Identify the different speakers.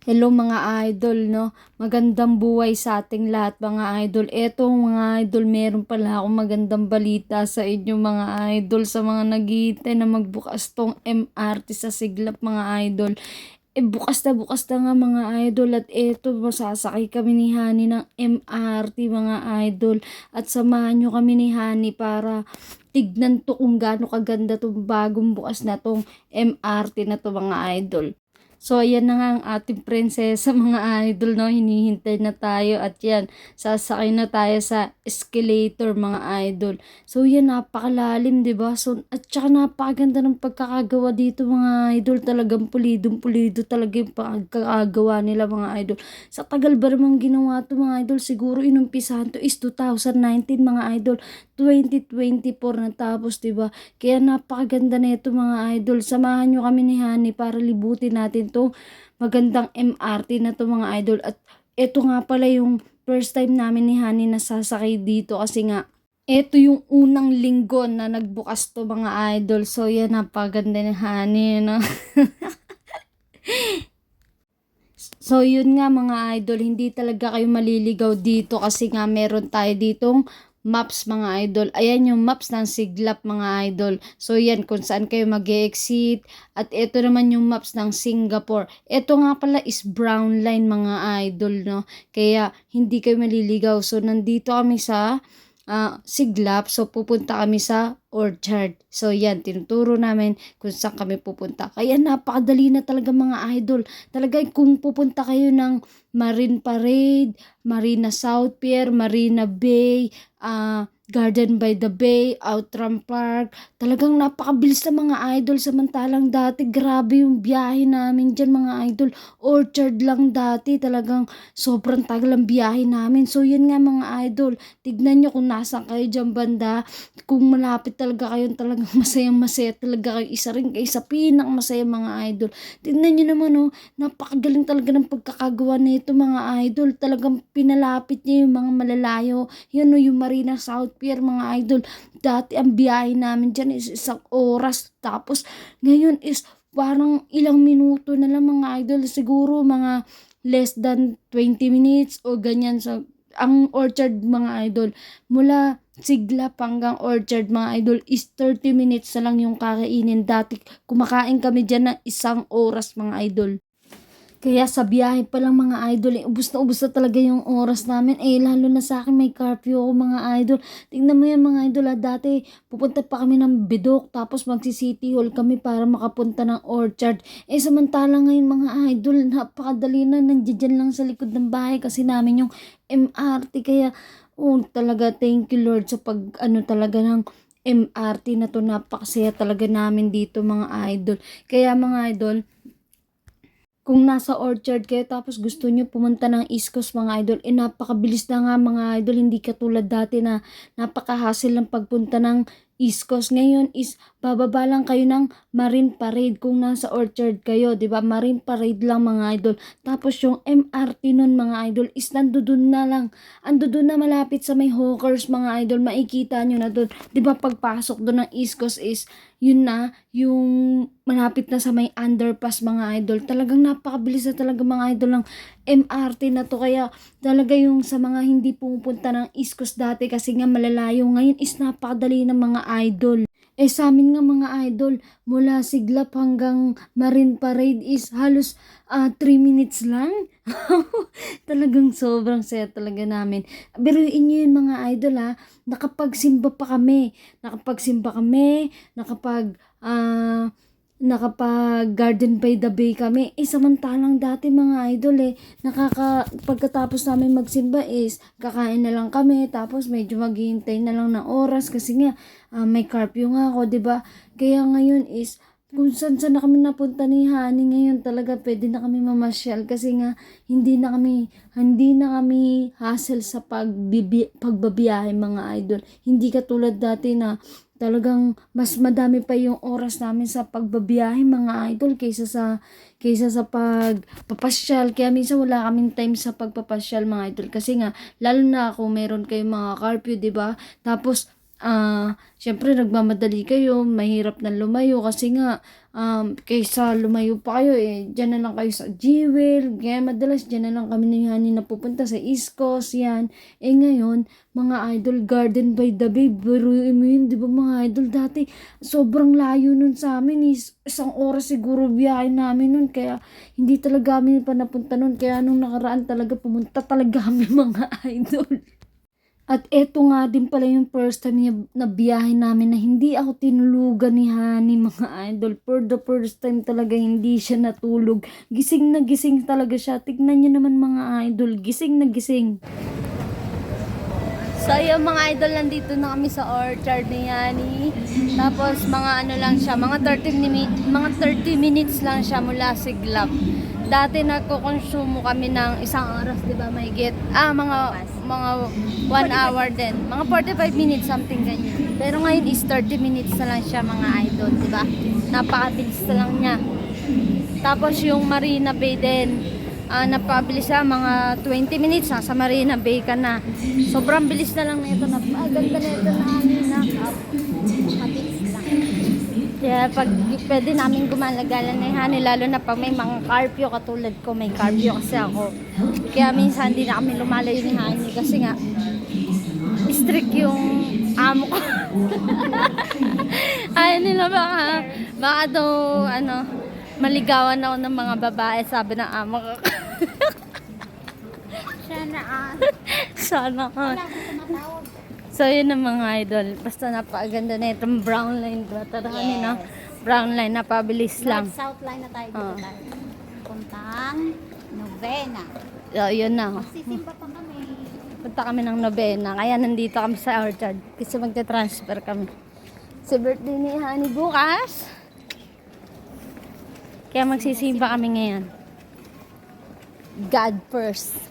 Speaker 1: Hello mga idol, no? Magandang buhay sa ating lahat mga idol. Eto mga idol, meron pala akong magandang balita sa inyo mga idol. Sa mga naghihintay na magbukas tong MRT sa Siglap mga idol. Eh bukas na bukas na nga mga idol at eto masasakay kami ni Hani ng MRT mga idol. At samahan nyo kami ni Hani para tignan to kung gaano kaganda tong bagong bukas na tong MRT na to mga idol. So, ayan na nga ang ating prinsesa mga idol, no? Hinihintay na tayo at yan, sasakay na tayo sa escalator mga idol. So, yan, napakalalim, ba? So, at saka napakaganda ng pagkakagawa dito mga idol. Talagang pulidong-pulido talaga yung pagkakagawa nila mga idol. Sa tagal ba namang ginawa to mga idol? Siguro inumpisahan to is 2019 mga idol. 2024 na tapos, ba? Kaya napakaganda na ito mga idol. Samahan nyo kami ni Hani para libutin natin to magandang MRT na to mga idol. At ito nga pala yung first time namin ni Hani na sasakay dito kasi nga ito yung unang linggo na nagbukas to mga idol. So yan, napaganda ni Hani, no? So yun nga mga idol, hindi talaga kayo maliligaw dito kasi nga meron tayo ditong maps mga idol. Ayan yung maps ng Siglap mga idol. So yan kung saan kayo mag exit At ito naman yung maps ng Singapore. Ito nga pala is brown line mga idol no. Kaya hindi kayo maliligaw. So nandito kami sa uh, Siglap. So pupunta kami sa Orchard. So yan, tinuturo namin kung saan kami pupunta. Kaya napakadali na talaga mga idol. Talaga kung pupunta kayo ng Marine Parade, Marina South Pier, Marina Bay, uh, Garden by the Bay, Outram Park. Talagang napakabilis na mga idol. Samantalang dati, grabe yung biyahe namin dyan mga idol. Orchard lang dati. Talagang sobrang tagal ang biyahe namin. So, yan nga mga idol. Tignan nyo kung nasan kayo dyan banda. Kung malapit talaga kayo, talagang masayang masaya talaga kayo. Isa rin kayo sa pinak masaya mga idol. Tignan nyo naman oh, napakagaling talaga ng pagkakagawa nito mga idol. Talagang pinalapit niya yung mga malalayo. Yan oh, yung Marina South Pier mga idol. Dati ang biyahe namin dyan is isang oras. Tapos ngayon is parang ilang minuto na lang mga idol. Siguro mga less than 20 minutes o ganyan. So, ang orchard mga idol mula Siglap hanggang Orchard mga idol is 30 minutes na lang yung kakainin. Dati kumakain kami dyan ng isang oras mga idol. Kaya sa biyahe pa lang mga idol, eh, ubus na ubus na talaga yung oras namin. Eh, lalo na sa akin may curfew ako mga idol. Tingnan mo yan mga idol, ah, dati pupunta pa kami ng Bidok, tapos magsi-city hall kami para makapunta ng Orchard. Eh, samantala ngayon mga idol, napakadali na, nandiyan lang sa likod ng bahay kasi namin yung MRT. Kaya, oh, talaga thank you Lord sa pag, ano talaga ng MRT na to, napakasaya talaga namin dito mga idol. Kaya mga idol, kung nasa orchard kayo tapos gusto nyo pumunta ng East Coast mga idol, eh napakabilis na nga mga idol, hindi katulad dati na napakahassle ng pagpunta ng East Coast ngayon is bababa lang kayo ng Marine Parade kung nasa Orchard kayo, 'di ba? Marine Parade lang mga idol. Tapos yung MRT nun mga idol is nandoon na lang. Andoon na malapit sa may hawkers mga idol. Makikita nyo na doon. 'Di ba pagpasok doon ng East Coast is yun na yung malapit na sa may underpass mga idol. Talagang napakabilis na talaga mga idol ng MRT na to. Kaya talaga yung sa mga hindi pumupunta ng East Coast dati kasi nga malalayo ngayon is napakadali ng mga idol. Eh sa amin nga mga idol, mula Siglap hanggang Marine Parade is halos 3 uh, ah, minutes lang. Talagang sobrang saya talaga namin. Biruin nyo yun mga idol ha, nakapagsimba pa kami. Nakapagsimba kami, nakapag... Uh, nakapag garden by the bay kami. Eh, samantalang dati mga idol eh, nakaka, pagkatapos namin magsimba is, kakain na lang kami, tapos medyo maghihintay na lang ng oras kasi nga, uh, may curfew nga ako, ba diba? Kaya ngayon is, kung saan saan na kami napunta ni Honey ngayon talaga pwede na kami mamasyal kasi nga hindi na kami hindi na kami hassle sa pagbibi, pagbabiyahe mga idol. Hindi katulad dati na talagang mas madami pa yung oras namin sa pagbabiyahe mga idol kaysa sa kaysa sa pagpapasyal. Kaya minsan wala kaming time sa pagpapasyal mga idol. Kasi nga lalo na kung meron kayong mga curfew 'di ba? Tapos ah, syempre nagmamadali kayo, mahirap na lumayo kasi nga, um, kaysa lumayo pa kayo eh, dyan na lang kayo sa Jewel, kaya madalas dyan na lang kami ni Honey na pupunta sa East Coast, yan. Eh ngayon, mga idol, Garden by the Bay, biruin mo yun, di ba mga idol, dati, sobrang layo nun sa amin, is, isang oras siguro biyahe namin nun, kaya hindi talaga kami pa napunta nun, kaya nung nakaraan talaga, pumunta talaga kami mga idol. At eto nga din pala yung first time niya na biyahe namin na hindi ako tinulugan ni Hani mga idol. For the first time talaga hindi siya natulog. Gising na gising talaga siya. Tignan niyo naman mga idol. Gising na gising. So yung mga idol nandito na kami sa orchard ni Yani. Tapos mga ano lang siya, mga 30 minutes, mga 30 minutes lang siya mula Siglap. Dati nagko-consume kami ng isang oras, 'di ba, may get. Ah, mga mga 1 hour din. Mga 45 minutes something ganyan. Pero ngayon is 30 minutes na lang siya mga idol, 'di ba? Napakabilis na lang niya. Tapos yung Marina Bay din, ah napabilis siya, mga 20 minutes, sa Marina Bay ka na. Sobrang bilis na lang nito na, ah, ganda na ito na Kaya pag pwede namin gumalagalan na hani, lalo na pag may mga carpio katulad ko, may carpio kasi ako. Kaya minsan hindi na kami lumalayo ni Hani kasi nga, strict yung amo ko. Ayaw nila baka, baka daw, ano, maligawan ako ng mga babae, sabi ng amo ko.
Speaker 2: Sana ah.
Speaker 1: Sana ka.
Speaker 2: Wala akong tumatawag.
Speaker 1: So, yun ang mga idol. Basta napakaganda na itong brown line. Tarahanin, no? Brown line, napabilis lang.
Speaker 2: North South line na tayo dito
Speaker 1: Oo.
Speaker 2: tayo. Puntang Novena.
Speaker 1: So, yun na.
Speaker 2: Magsisimba pa kami.
Speaker 1: Punta kami ng Novena. Kaya nandito kami sa orchard. Kasi magte-transfer kami. Sa birthday ni Honey bukas. Kaya magsisimba kami ngayon. God first.